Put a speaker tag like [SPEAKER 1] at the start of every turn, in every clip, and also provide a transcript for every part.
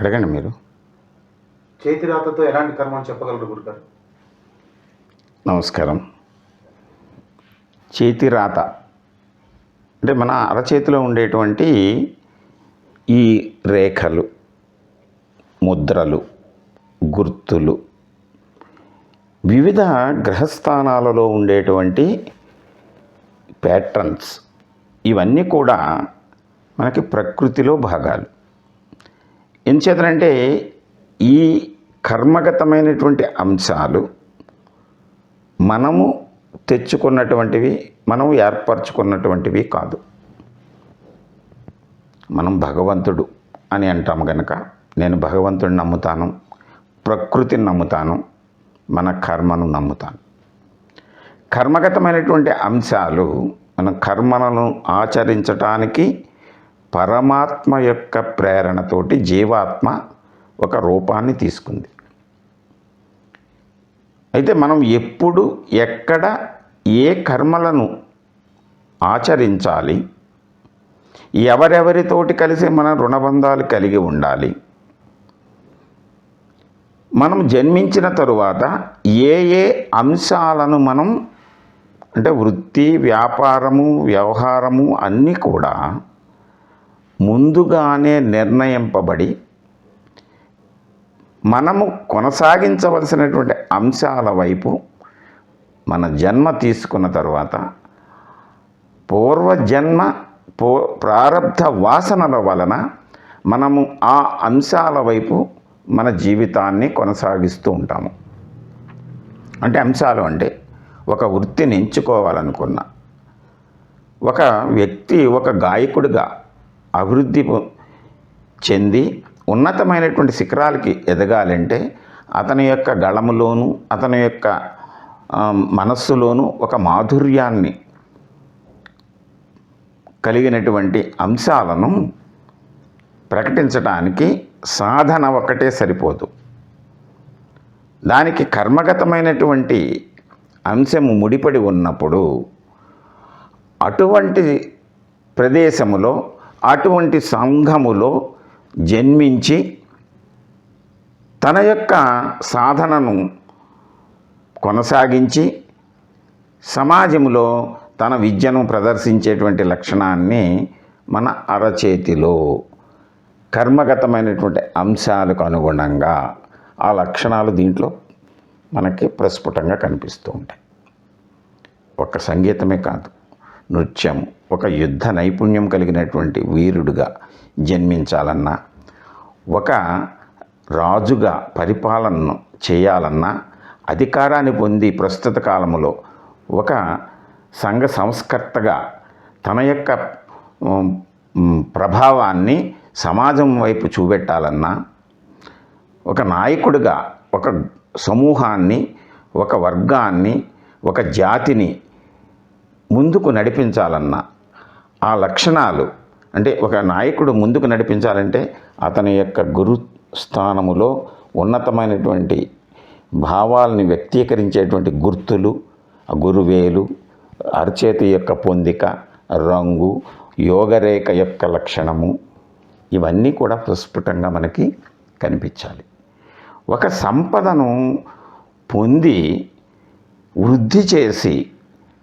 [SPEAKER 1] అడగండి మీరు.
[SPEAKER 2] చేతి రాతతో ఎలాంటి కర్మ అని చెప్పగలరు గురుగారు?
[SPEAKER 1] నమస్కారం. చేతి రాత అంటే మన అరచేతిలో ఉండేటువంటి ఈ రేఖలు ముద్రలు గుర్తులు వివిధ గ్రహస్థానాలలో ఉండేటువంటి ప్యాట్రన్స్ ఇవన్నీ కూడా మనకి ప్రకృతిలో భాగాలు. ఎంచేతనంటే ఈ కర్మగతమైనటువంటి అంశాలు మనము తెచ్చుకున్నటువంటివి మనం ఏర్పరచుకున్నటువంటివి కాదు. మనం భగవంతుడు అని అంటాము కనుక నేను భగవంతుడిని నమ్ముతాను ప్రకృతిని నమ్ముతాను మన కర్మను నమ్ముతాను. కర్మగతమైనటువంటి అంశాలు మన కర్మలను ఆచరించటానికి పరమాత్మ యొక్క ప్రేరణతోటి జీవాత్మ ఒక రూపాన్ని తీసుకుంది. అయితే మనం ఎప్పుడు ఎక్కడ ఏ కర్మలను ఆచరించాలి ఎవరెవరితోటి కలిసి మన రుణబంధాలు కలిగి ఉండాలి మనం జన్మించిన తరువాత ఏ ఏ అంశాలను మనం అంటే వృత్తి వ్యాపారము వ్యవహారము అన్నీ కూడా ముందుగానే నిర్ణయింపబడి మనము కొనసాగించవలసినటువంటి అంశాల వైపు మన జన్మ తీసుకున్న తర్వాత పూర్వజన్మ పూ ప్రారంధ వాసనల వలన మనము ఆ అంశాల వైపు మన జీవితాన్ని కొనసాగిస్తూ ఉంటాము. అంటే అంశాలు అంటే ఒక వృత్తిని ఎంచుకోవాలనుకున్న ఒక వ్యక్తి ఒక గాయకుడిగా అభివృద్ధి చెంది ఉన్నతమైనటువంటి శిఖరాలకి ఎదగాలంటే అతని యొక్క గళములోను అతని యొక్క మనస్సులోను ఒక మాధుర్యాన్ని కలిగినటువంటి అంశాలను ప్రకటించడానికి సాధన ఒకటే సరిపోదు. దానికి కర్మగతమైనటువంటి అంశము ముడిపడి ఉన్నప్పుడు అటువంటి ప్రదేశములో అటువంటి సంఘములో జన్మించి తన యొక్క సాధనను కొనసాగించి సమాజంలో తన విద్యను ప్రదర్శించేటువంటి లక్షణాన్ని మన అరచేతిలో కర్మగతమైనటువంటి అంశాలకు అనుగుణంగా ఆ లక్షణాలు దీంట్లో మనకి ప్రస్ఫుటంగా కనిపిస్తూ ఉంటాయి. ఒక సంగీతమే కాదు. నృత్యం. ఒక యుద్ధ నైపుణ్యం కలిగినటువంటి వీరుడుగా జన్మించాలన్నా ఒక రాజుగా పరిపాలనను చేయాలన్నా అధికారాన్ని పొంది ప్రస్తుత కాలంలో ఒక సంఘ సంస్కర్తగా తన యొక్క ప్రభావాన్ని సమాజం వైపు చూపెట్టాలన్నా ఒక నాయకుడిగా ఒక సమూహాన్ని ఒక వర్గాన్ని ఒక జాతిని ముందుకు నడిపించాలన్నా ఆ లక్షణాలు అంటే ఒక నాయకుడు ముందుకు నడిపించాలంటే అతని యొక్క గురు స్థానములో ఉన్నతమైనటువంటి భావాల్ని వ్యక్తీకరించేటువంటి గుర్తులు గురువేలు అరచేతి యొక్క పొందిక రంగు యోగరేఖ యొక్క లక్షణము ఇవన్నీ కూడా ప్రస్ఫుటంగా మనకి కనిపించాలి. ఒక సంపదను పొంది వృద్ధి చేసి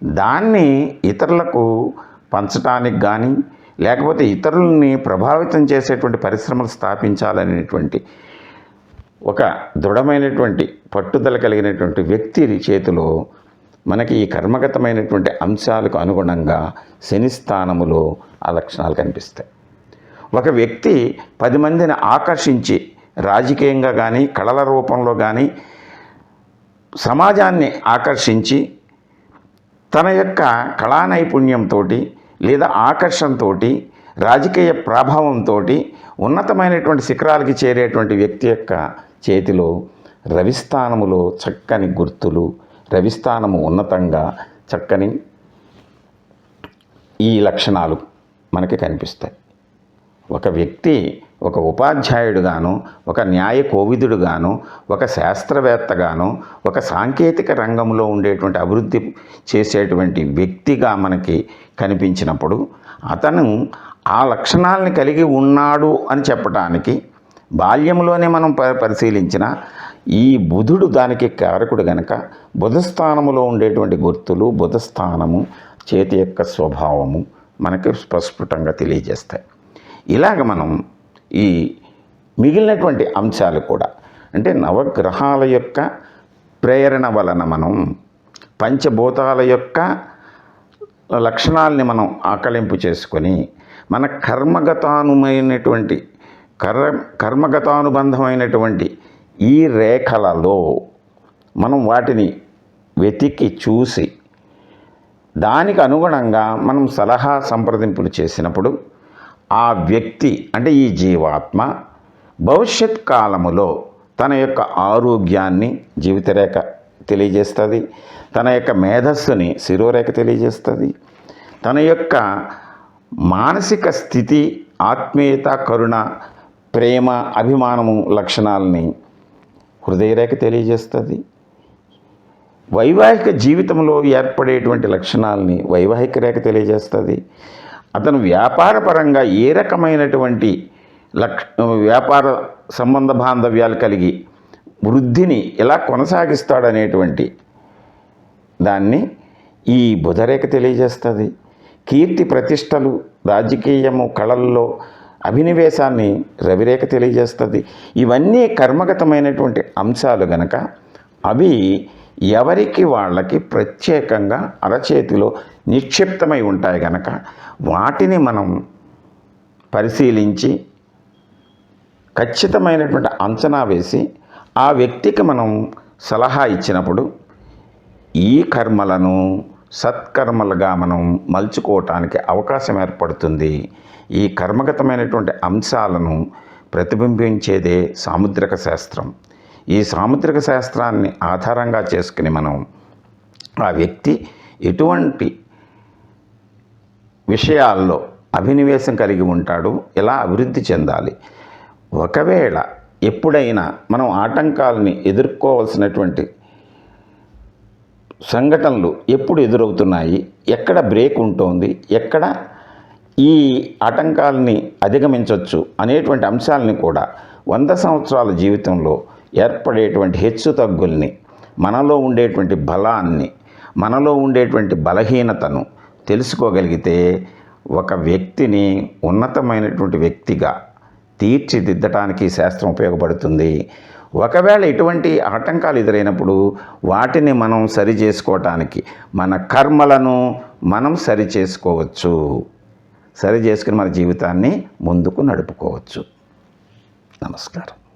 [SPEAKER 1] దాన్ని ఇతరులకు పంచడానికి కానీ లేకపోతే ఇతరులని ప్రభావితం చేసేటువంటి పరిశ్రమలు స్థాపించాలనేటువంటి ఒక దృఢమైనటువంటి పట్టుదల కలిగినటువంటి వ్యక్తి చేతిలో మనకి ఈ కర్మగతమైనటువంటి అంశాలకు అనుగుణంగా శని స్థానములో ఆ లక్షణాలు కనిపిస్తాయి. ఒక వ్యక్తి పది మందిని ఆకర్షించి రాజకీయంగా కానీ కళల రూపంలో కానీ సమాజాన్ని ఆకర్షించి తన యొక్క కళా నైపుణ్యంతో లేదా ఆకర్షణతో రాజకీయ ప్రభావంతో ఉన్నతమైనటువంటి శిఖరాలకి చేరేటువంటి వ్యక్తి యొక్క చేతిలో రవిస్థానములో చక్కని గుర్తులు రవిస్థానము ఉన్నతంగా చక్కని ఈ లక్షణాలు మనకి కనిపిస్తాయి. ఒక వ్యక్తి ఒక ఉపాధ్యాయుడుగాను ఒక న్యాయ కోవిదుడుగాను ఒక శాస్త్రవేత్తగాను ఒక సాంకేతిక రంగంలో ఉండేటువంటి అభివృద్ధి చేసేటువంటి వ్యక్తిగా మనకి కనిపించినప్పుడు అతను ఆ లక్షణాలని కలిగి ఉన్నాడు అని చెప్పడానికి బాల్యంలోనే మనం ప పరిశీలించిన ఈ బుధుడు దానికి కారకుడు గనక బుధస్థానములో ఉండేటువంటి గుర్తులు బుధస్థానము చేతి యొక్క స్వభావము మనకి స్పష్టంగా తెలియజేస్తాయి. ఇలాగ మనం ఈ మిగిలినటువంటి అంశాలు కూడా. అంటే నవగ్రహాల యొక్క ప్రేరణ వలన మనం పంచభూతాల యొక్క లక్షణాలని మనం ఆకలింపు చేసుకొని మన కర్మగతానుమైనటువంటి కర్మ కర్మగతానుబంధమైనటువంటి ఈ రేఖలలో మనం వాటిని వెతికి చూసి దానికి అనుగుణంగా మనం సలహా సంప్రదింపులు చేసినప్పుడు ఆ వ్యక్తి అంటే ఈ జీవాత్మ భవిష్యత్ కాలములో తన యొక్క ఆరోగ్యాన్ని జీవితరేఖ తెలియజేస్తుంది తన యొక్క మేధస్సుని శిరోరేఖ తెలియజేస్తుంది తన యొక్క మానసిక స్థితి ఆత్మీయత కరుణ ప్రేమ అభిమానము లక్షణాలని హృదయరేఖ తెలియజేస్తుంది. వైవాహిక జీవితంలో ఏర్పడేటువంటి లక్షణాలని వైవాహిక రేఖ తెలియజేస్తుంది. అతను వ్యాపారపరంగా ఏ రకమైనటువంటి లక్ష వ్యాపార సంబంధ బాంధవ్యాలు కలిగి వృద్ధిని ఎలా కొనసాగిస్తాడనేటువంటి దాన్ని ఈ బుధరేఖ తెలియజేస్తుంది. కీర్తి ప్రతిష్టలు రాజకీయము కళల్లో అభినివేశాన్ని రవిరేఖ తెలియజేస్తుంది. ఇవన్నీ కర్మగతమైనటువంటి అంశాలు గనక అవి ఎవరికి వాళ్ళకి ప్రత్యేకంగా అరచేతిలో నిక్షిప్తమై ఉంటాయి గనక వాటిని మనం పరిశీలించి ఖచ్చితమైనటువంటి అంచనా వేసి ఆ వ్యక్తికి మనం సలహా ఇచ్చినప్పుడు ఈ కర్మలను సత్కర్మలుగా మనం మలుచుకోవటానికి అవకాశం ఏర్పడుతుంది. ఈ కర్మగతమైనటువంటి అంశాలను ప్రతిబింబించేదే సాముద్రిక శాస్త్రం. ఈ సాముద్రిక శాస్త్రాన్ని ఆధారంగా చేసుకుని మనం ఆ వ్యక్తి ఎటువంటి విషయాల్లో అభినివేశం కలిగి ఉంటాడు ఎలా అభివృద్ధి చెందాలి. ఒకవేళ ఎప్పుడైనా మనం ఆటంకాలని ఎదుర్కోవాల్సినటువంటి సంఘటనలు ఎప్పుడు ఎదురవుతున్నాయి ఎక్కడ బ్రేక్ ఉంటుంది ఎక్కడ ఈ ఆటంకాలని అధిగమించవచ్చు అనేటువంటి అంశాలని కూడా వంద సంవత్సరాల జీవితంలో ఏర్పడేటువంటి హెచ్చు తగ్గుల్ని మనలో ఉండేటువంటి బలాన్ని మనలో ఉండేటువంటి బలహీనతను తెలుసుకోగలిగితే ఒక వ్యక్తిని ఉన్నతమైనటువంటి వ్యక్తిగా తీర్చిదిద్దటానికి శాస్త్రం ఉపయోగపడుతుంది. ఒకవేళ ఇటువంటి ఆటంకాలు ఎదురైనప్పుడు వాటిని మనం సరి చేసుకోవటానికి మన కర్మలను మనం సరి చేసుకోవచ్చు. సరి చేసుకుని మన జీవితాన్ని ముందుకు నడుపుకోవచ్చు. నమస్కారం.